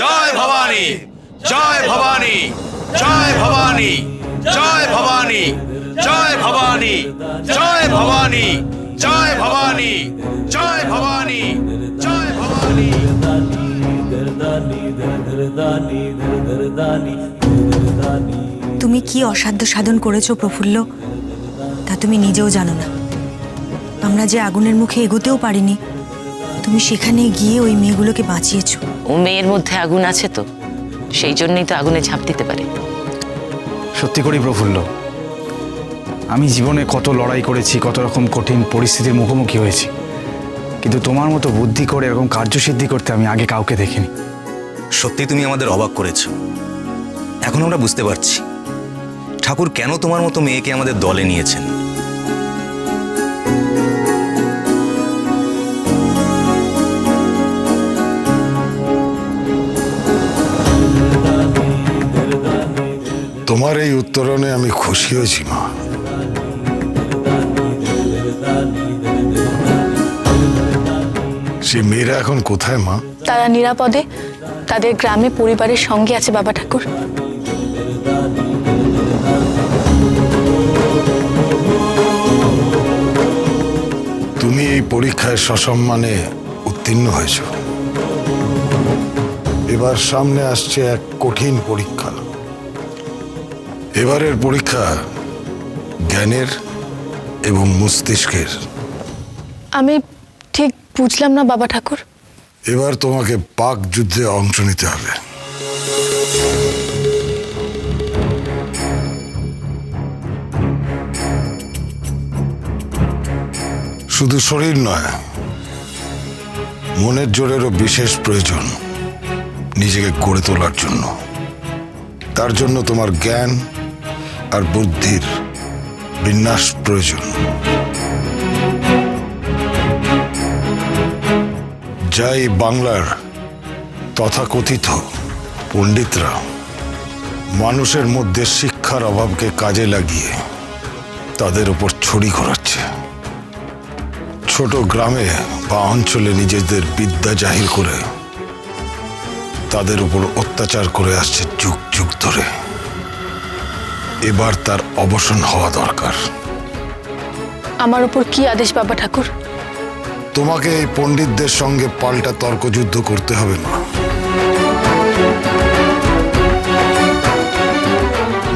জয় ভবানী জয় ভবানী জয় ভবানী জয় ভবানী জয় ভবানী জয় ভবানী জয় ভবানী জয় ভবানী জয় ভবানী। তুমি কি অসাধ্য সাধন করেছ প্রফুল্ল? তা তুমি নিজেও জানো না। আমরা যে আগুনের মুখে এগোতেও পারিনি তুমি সেখানে গিয়ে ওই মেয়েগুলোকে বাঁচিয়েছো। ও মেয়ের মধ্যে আগুন আছে তো সেই জন্যই তো আগুনে ঝাঁপ দিতে পারে। সত্যি করি প্রফুল্ল আমি জীবনে কত লড়াই করেছি কত রকম কঠিন পরিস্থিতির মুখোমুখি হয়েছি কিন্তু তোমার মতো বুদ্ধি করে এরকম কার্যসিদ্ধি করতে আমি আগে কাউকে দেখিনি। সত্যি তুমি আমাদের অবাক করেছ। এখন আমরা বুঝতে পারছি ঠাকুর কেন তোমার মতো মেয়েকে আমাদের দলে নিয়েছেন? তোমার এই উত্তরণে আমি খুশি হয়েছি মা। সে মেয়েরা এখন কোথায় মা? তারা নিরাপদে তাদের গ্রামে পরিবারের সঙ্গে আছে বাবা ঠাকুর। তুমি এই পরীক্ষায় সসম্মানে উত্তীর্ণ হয়েছ। এবার সামনে আসছে এক কঠিন পরীক্ষা। এবারের পরীক্ষা জ্ঞানের এবং মস্তিষ্কের। আমি ঠিক বুঝলাম না বাবা ঠাকুর। এবার তোমাকে পাক যুদ্ধে অংশ নিতে হবে। শুধু শরীর নয় মনের জোরেরও বিশেষ প্রয়োজন নিজেকে গড়ে তোলার জন্য। তার জন্য তোমার জ্ঞান আর বুদ্ধির বিন্যাস প্রয়োজন। যাই বাংলার তথাকথিত পণ্ডিতরা মানুষের মধ্যে শিক্ষার অভাবকে কাজে লাগিয়ে তাদের উপর ছড়ি ঘোরাচ্ছে। ছোট গ্রামে বা অঞ্চলে নিজেদের বিদ্যা জাহির করে তাদের উপর অত্যাচার করে আসছে যুগ যুগ ধরে। এবার তার অবসান হওয়া দরকার। আমার উপর কি আদেশ বাবা ঠাকুর? তোমাকে এই পণ্ডিতদের সঙ্গে পাল্টা তর্কযুদ্ধ করতে হবে না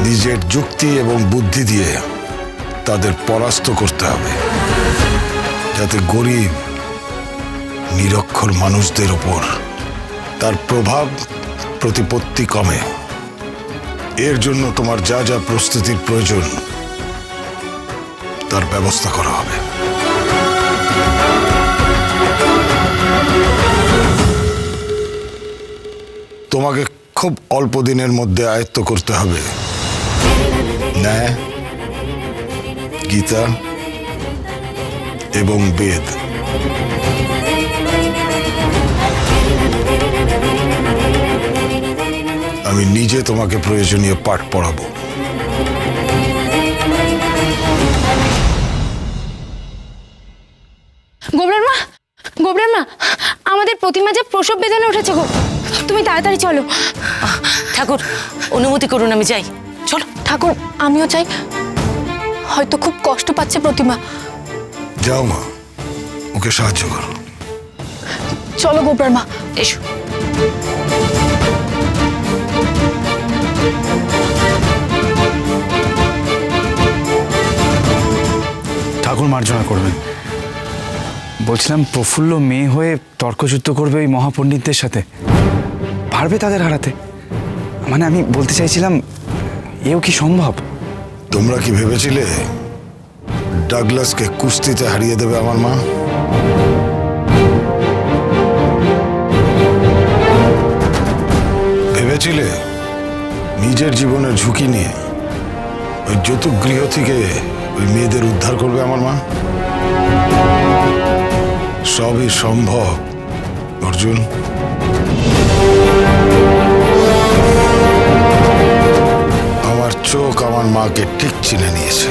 নিজের যুক্তি এবং বুদ্ধি দিয়ে তাদের পরাস্ত করতে হবে যাতে গরিব নিরক্ষর মানুষদের ওপর তার প্রভাব প্রতিপত্তি কমে। এর জন্য তোমার যা যা প্রস্তুতির প্রয়োজন, তার ব্যবস্থা করা হবে। তোমাকে খুব অল্প দিনের মধ্যে আয়ত্ত করতে হবে। ন্যায়, গীতা এবং বেদ। আমি নিজে তোমাকে প্রয়োজনীয় পাঠ পড়াবো। গোবরার মা গোবরার মা আমাদের প্রতিমা যে প্রসব বেদনা উঠেছে গো। তুমি তাড়াতাড়ি চলো। ঠাকুর অনুমতি করুন আমি যাই। চলো। ঠাকুর আমিও চাই হয়তো খুব কষ্ট পাচ্ছে প্রতিমা। যাও মা ওকে সাহায্য করো। চলো গোবরার মা। এসো। ঠাকুর মার্জনা করবেন বলছিলাম, প্রফুল্ল মেয়ে হয়ে তর্কযুদ্ধ করবে ওই মহাপণ্ডিতদের সাথে। পারবে তাদের হারাতে? মানে আমি বলতে চাইছিলাম, এও কি সম্ভব? তোমরা কি ভেবেছিলে ডাগলাসকে কুস্তিতে হারিয়ে দেবে আমার মা? ভেবেছিলে নিজের জীবনের ঝুঁকি নিয়ে ওই যৌতুক গৃহ থেকে ওই মেয়েদের উদ্ধার করবে আমার মা? সবই সম্ভব, অর্জুন। আমার চোখ আমার মাকে ঠিক চিনে নিয়েছে।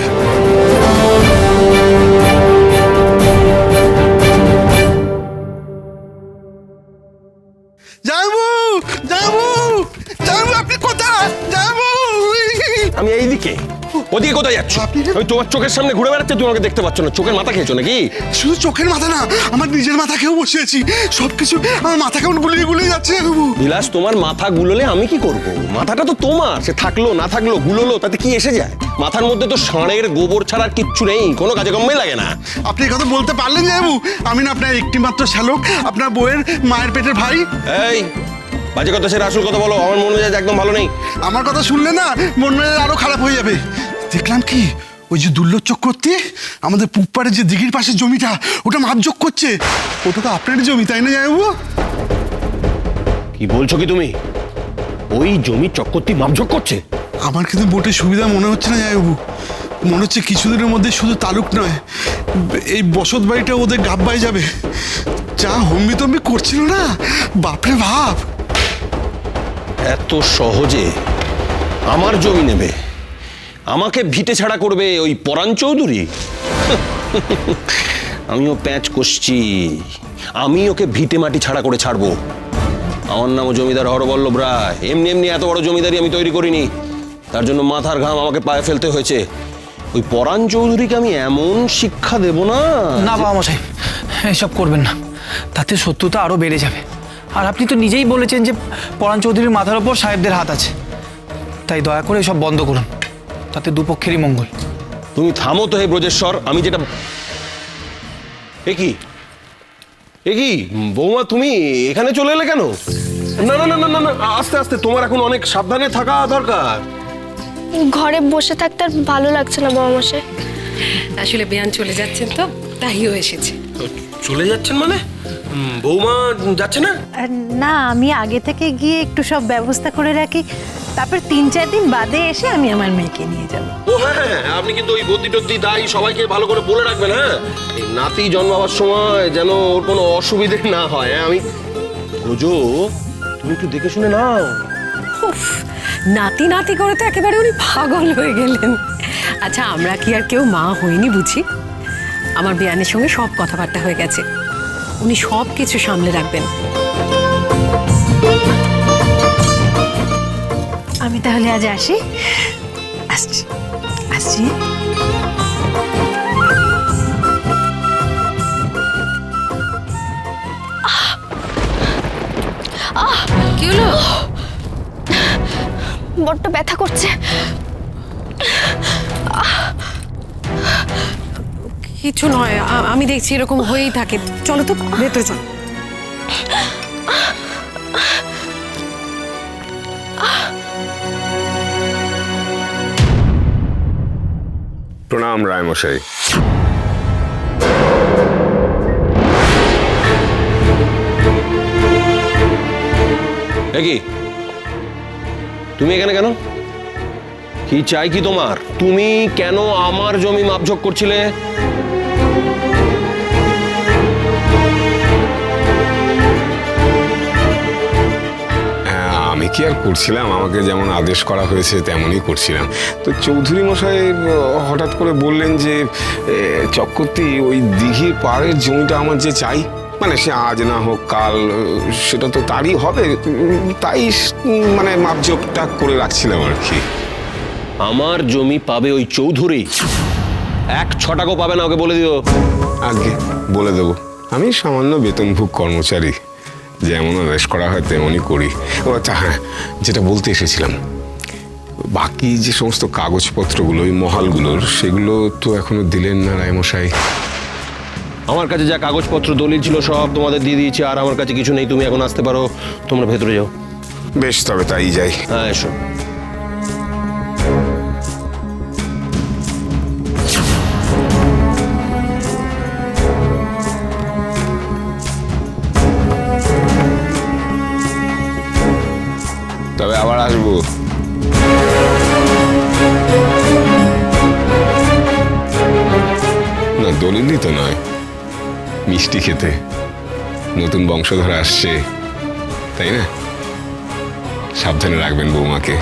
কোথায় আমি তোমার চোখের সামনে ঘুরে বেড়াচ্ছে তুমি আমাকে দেখতে পাচ্ছ না। চোখের মাথা খেয়েছো নাকি? শুধু চোখের মাথা না আমার নিজের মাথাকেও বসে আছি সবকিছু আমার মাথা কেমন গুলিয়ে গুলিয়ে যাচ্ছে। বিলাস তোমার মাথা গুলোলে আমি কি করব? মাথাটা তো তোমার সে থাকল না থাকল গুলোলো তাতে কি এসে যায়? মাথার মধ্যে তো ষাঁড়ের গোবর ছাড়া কিচ্ছু নেই কোনো কাজে কম্মে লাগে না। আপনি কথা বলতে পারলেন যে বাবু। আমি না আপনার একটি মাত্র শ্যালক আপনার বইয়ের মায়ের পেটের ভাই। এই বাজে কথা সে আসল কথা বলো আমার মন মেজাজ একদম ভালো নেই। আমার কথা শুনলে না মন মেজাজ আরও খারাপ হয়ে যাবে। দেখলাম কি? ওই যে দুর্লভ চক্রবর্তী আমাদের পুপাড়ের যে দিঘির পাশের জমিটা ওটা মাপযোগ করছে। ওটা তো আপনারই জমি তাই না জামাইবাবু? কি বলছো কি তুমি? ওই জমি চক্করটি মাপঝোক করছে? আমার কিন্তু মোটে সুবিধা মনে হচ্ছে না জামাইবাবু। মনে হচ্ছে কিছুদিনের মধ্যে শুধু তালুক নয় এই বসত বাড়িটা ওদের গাব্বাই যাবে। যা হম্বি তম্বি করছিল না? বাপরে বাপ! এত সহজে আমার জমি নেবে? আমাকে ভিটে ছাড়া করবে ওই পরাণ চৌধুরী? আমিও প্যাঁচ কষছি। আমি ওকে ভিটে মাটি ছাড়া করে ছাড়বো। আমার নামও জমিদার হরবল্লভ রায়। এমনি এমনি এত বড় জমিদারি আমি তৈরি করিনি। তার জন্য মাথার ঘাম আমাকে পায়ে ফেলতে হয়েছে। ওই পরাণ চৌধুরীকে আমি এমন শিক্ষা দেব না না, বাবা মশাই, এসব করবেন না। তাতে শত্রুতা আরও বেড়ে যাবে। আর আপনি তো নিজেই বলেছেন যে পরাণ চৌধুরীর মাথার ওপর সাহেবদের হাত আছে। তাই দয়া করে এসব বন্ধ করুন। তাতে দুপক্ষেরই মঙ্গল। তুমি থামো তো হে ব্রজেশ্বর আমি যেটা এ কি? এ কি? বৌমা তুমি এখানে চলে এলে কেন? না না না না না না আস্তে আস্তে তোমার এখন অনেক সাবধানে থাকা দরকার। ঘরে বসে থাকতে আর ভালো লাগছে না বাবা মশাই আসলে বেয়ান চলে যাচ্ছেন তো তাইও এসেছে। চলে যাচ্ছেন মানে? বৌমা যাচ্ছে না? না আমি আগে থেকে গিয়ে একটু সব ব্যবস্থা করে রাখি। তারপর তিন চার দিন বাদে এসে আমি আমার মেয়েকে নিয়ে যাব। ও হ্যাঁ আপনি কিন্তু ওই বদ্যি টদ্দি দাই সবাইকে ভালো করে বলে রাখবেন হ্যাঁ? এই নাতি জন্মাবার সময় যেন ওর কোনো অসুবিধে না হয় হ্যাঁ? আমি রোজো তুমি একটু দেখে শুনে নাও। উফ, নাতি নাতি করে তো একেবারে উনি পাগল হয়ে গেলেন। আচ্ছা আমরা কি আর কেউ মা হইনি বুঝি? আমার বিয়ানের সঙ্গে সব কথাবার্তা হয়ে গেছে। উনি সব কিছু সামলে রাখবেন। তাহলে আজ আসি। আসছি। আসছি। কি হলো? বড্ড ব্যথা করছে। কিছু নয় আমি দেখছি এরকম হয়েই থাকে। চলো তো ভেতরে চলো। প্রণাম রায়মশাই। কি? তুমি এখানে কেন? কি চাই কি তোমার? তুমি কেন আমার জমি মাপঝোক করছিলে? কি আর করছিলাম? আমাকে যেমন আদেশ করা হয়েছে তেমনই করছিলাম। তো চৌধুরী মশাই হঠাৎ করে বললেন যে চক্রবর্তী ওই দিঘির পাড়ের জমিটা আমার যে চাই মানে সে আজ না হোক কাল সেটা তো তারই হবে। তাই মানে মাপজোকটা করে রাখছিলাম আর কি। আমার জমি পাবে ওই চৌধুরী। এক ছটাকও পাবে না ওকে বলে দিও। আগে বলে দেবো। আমি সামান্য বেতনভোগ কর্মচারী। যেমন আদেশ করা হয় তেমনই করি। ও আচ্ছা হ্যাঁ যেটা বলতে এসেছিলাম বাকি যে সমস্ত কাগজপত্রগুলো ওই মহালগুলোর সেগুলো তো এখনও দিলেন না রায়মশাই। আমার কাছে যা কাগজপত্র দলিল ছিল সব তোমাদের দিয়ে দিয়েছি আর আমার কাছে কিছু নেই তুমি এখন আসতে পারো তোমরা ভেতরে যাও। বেশ তবে তাই যাই। হ্যাঁ এসো। তবে আবার আসব। না, দলিলই তো নয়। মিষ্টি খেতে। নতুন বংশধর আসছে। তাই না? সাবধানে রাখবেন বৌমাকে।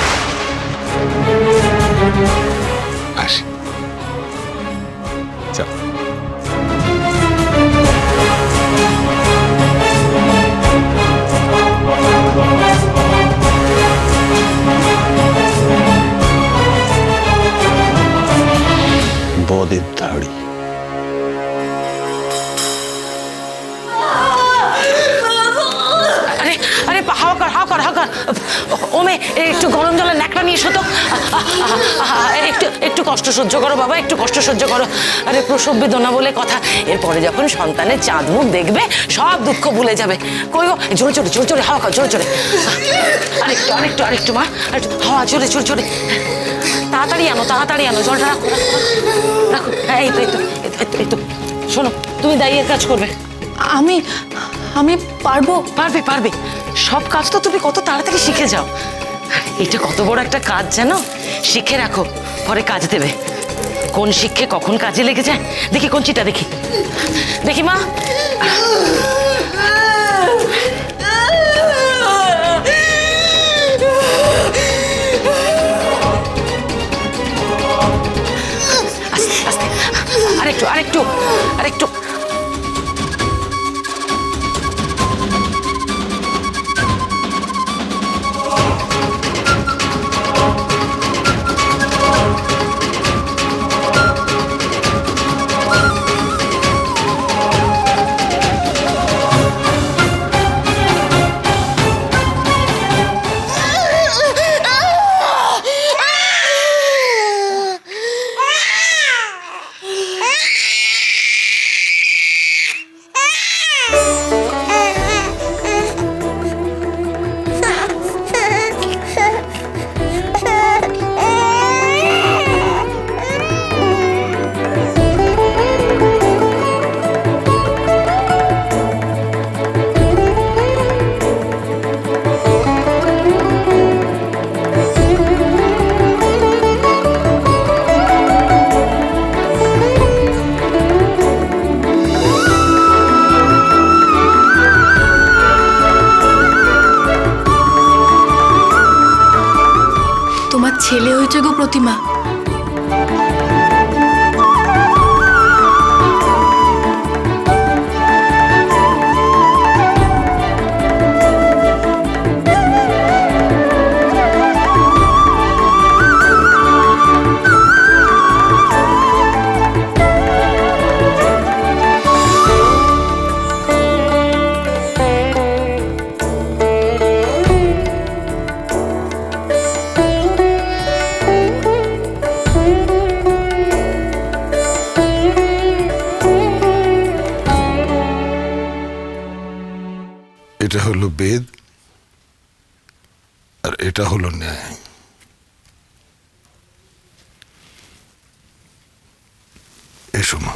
হাও কর হাও কর ওমে একটু গরম জলের ন্যাকড়া নিয়ে এসো তো। একটু একটু কষ্ট সহ্য করো বাবা একটু কষ্ট সহ্য করো। আরে প্রসব বেদনা বলে কথা। এরপরে যখন সন্তানের চাঁদ মুখ দেখবে সব দুঃখ ভুলে যাবে। কই গো জোরে জোরে জোরে জোরে হাওয়া খাও জোরে জোরে আরেকটু আরেকটু আরেকটু মা আরেকটু হাওয়া জোরে জোরে জোরে তাড়াতাড়ি আনো তাড়াতাড়ি আনো জলটা রাখো রাখো, হ্যাঁ এই তো এই তো এই তো, এই তো। শোনো তুমি দাইয়ের কাজ করবে। আমি আমি পারব? পারবে পারবে। সব কাজ তো তুমি কত তাড়াতাড়ি শিখে যাও। এটা কত বড় একটা কাজ জানো? শিখে রাখো, পরে কাজ দেবে। কোন শিক্ষে কখন কাজে লেগে যায় দেখি কোন চিটা দেখি। দেখি মা। গো প্রতিমা। এটা হলো বেদ আর এটা হলো ন্যায়। এসো মা।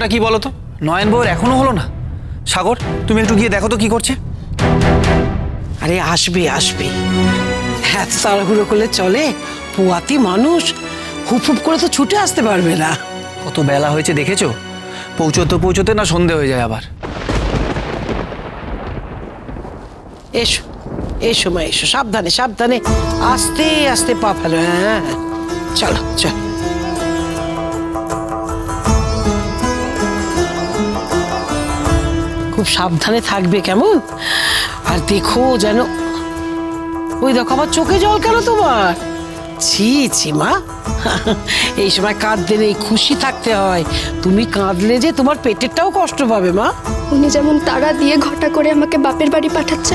হলোটা কি বলো তো? নয়ন বউয়ের এখনও হলো না? সাগর তুমি একটু গিয়ে দেখো তো কি করছে। আরে আসবে আসবে। এত তাড়াহুড়ো করলে চলে। পুয়াতি মানুষ। হুপ হুপ করে তো ছুটে আসতে পারবে না। কত বেলা হয়েছে দেখেছ? পৌঁছতে পৌঁছতে না সন্ধে হয়ে যায় আবার। এসো এসো মা এসো। সাবধানে সাবধানে। আস্তে আস্তে পা ফেলো হ্যাঁ। চলো চলো। খুব সাবধানে থাকবে কেমন? আর দেখো যেন ওই দেখো আমার চোখে জল কেন তোমার? ছি ছি মা। এই সময় কাঁদতে নেই খুশি থাকতে হয়। তুমি কাঁদলে যে তোমার পেটেরটাও কষ্ট পাবে মা। উনি যেমন তারা দিয়ে ঘটা করে আমাকে বাপের বাড়ি পাঠাচ্ছে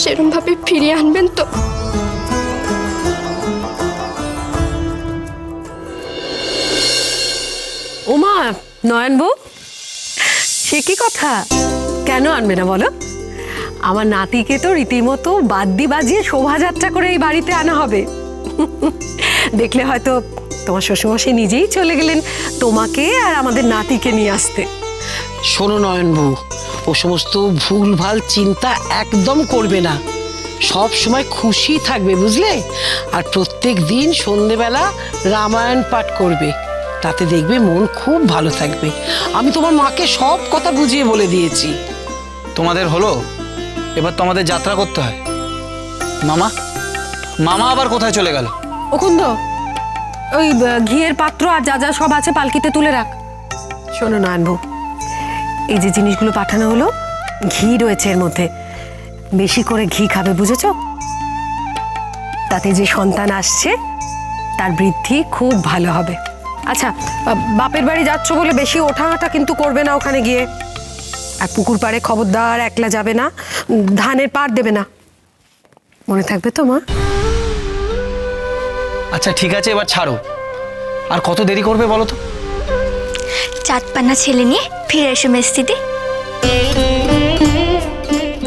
সেরম ভাবে ফিরিয়ে আনবেন তো। ওমা নয়ন বউ সে কি কথা? কেন আনবে না বলো? আমার নাতিকে তো রীতিমতো বাদ্যি বাজিয়ে শোভাযাত্রা করে এই বাড়িতে আনা হবে। দেখলে হয়তো তোমার শ্বশুরমশাই নিজেই চলে গেলেন তোমাকে আর আমাদের নাতিকে নিয়ে আসতে। শোনো নয়ন বউ, ও সমস্ত ভুলভাল চিন্তা একদম করবে না। সব সময় খুশি থাকবে, বুঝলে? আর প্রত্যেক দিন সন্ধেবেলা রামায়ণ পাঠ করবে। তাতে দেখবে মন খুব ভালো থাকবে। আমি তোমার মাকে সব কথা বুঝিয়ে বলে দিয়েছি। তোমাদের হলো? এবার তো আমাদের যাত্রা করতে হয়। মামা? মামা আবার কোথায় চলে গেল? ওকুন্দ ওই ঘিয়ের পাত্র আর যা যা সব আছে পালকিতে তুলে রাখ। শোনো নয়ন বউ এই যে জিনিসগুলো পাঠানো হলো ঘি রয়েছে এর মধ্যে। বেশি করে ঘি খাবে বুঝেছ? তাতে যে সন্তান আসছে তার বৃদ্ধি খুব ভালো হবে। আচ্ছা বাপের বাড়ি যাচ্ছ বলে বেশি ওঠাহাঁটা কিন্তু করবে না ওখানে গিয়ে। আর পুকুর পাড়ে খবরদার একলা যাবে না ধানের পার দেবে না। মনে থাকবে তো মা? আচ্ছা ঠিক আছে এবার ছাড়ো। আর কত দেরি করবে বলো তো? চাঁদ পান্না ছেলে নিয়ে ফিরে এসো মেস্তিতে।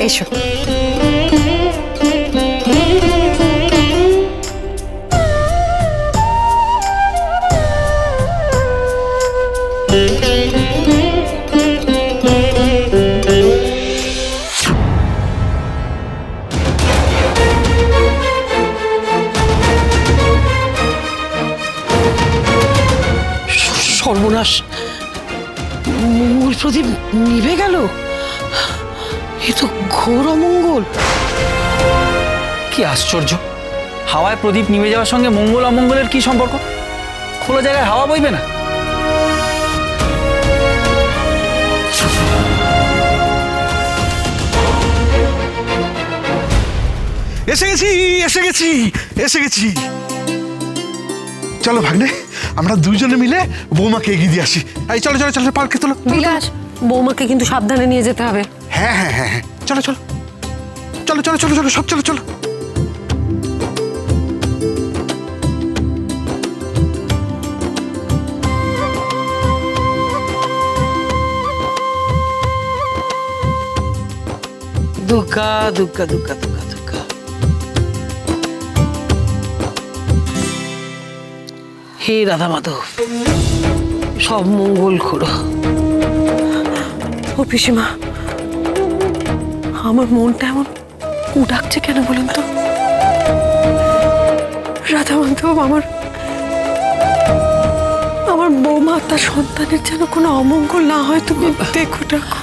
এসো। আশ্চর্য। হাওয়ায় প্রদীপ নিভে যাওয়ার সঙ্গে মঙ্গল অমঙ্গলের কি সম্পর্ক? খোলা জায়গায় হাওয়া বইবে না? এসে গেছি এসে গেছি এসে গেছি। চলো ভাগ্নে আমরা দুজনে মিলে বৌমাকে এগিয়ে দিয়ে আসি। এই চলো চলো চলো পার্কে চলো বিলাস বৌমাকে কিন্তু সাবধানে নিয়ে যেতে হবে। হ্যাঁ হ্যাঁ হ্যাঁ হ্যাঁ। চলো চলো। চলো চলো চলো চলো সব চলো চলো। দুর্গা দুর্গা দুর্গা দুর্গা দুর্গা হে রাধা মাধব সব মঙ্গল করো। ও পিসিমা আমার মনটা এমন কুডাকছে কেন বলুন তো? রাধা মাধব আমার আমার বৌমা তার সন্তানের যেন কোনো অমঙ্গল না হয় তুমি দেখো ঠাকুর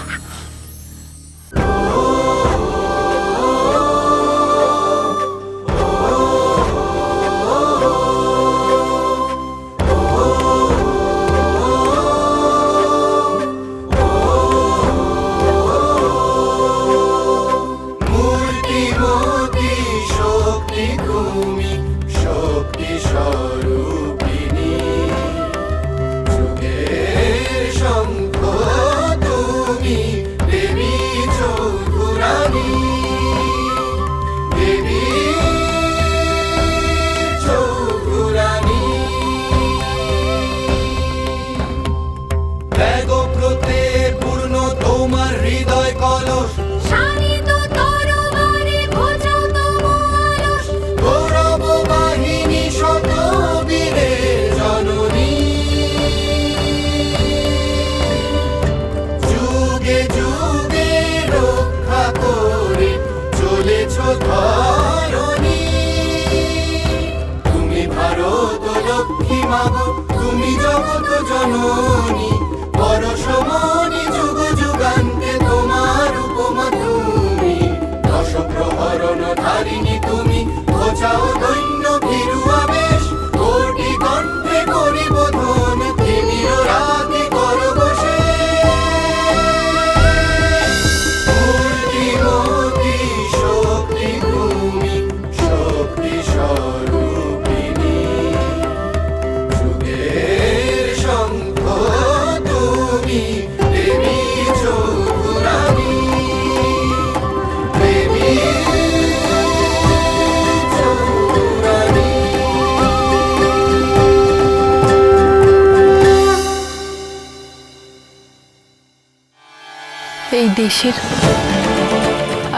দেশের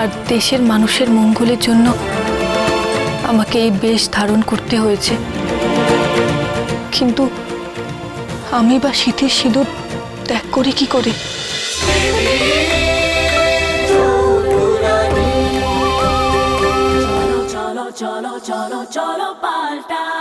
আর দেশের মানুষের মঙ্গলের জন্য আমাকে এই বেশ ধারণ করতে হয়েছে। কিন্তু আমি বা শীতের সিঁদুর ত্যাগ করি কি করে? চলো চলো চলো চলো পাল্টা।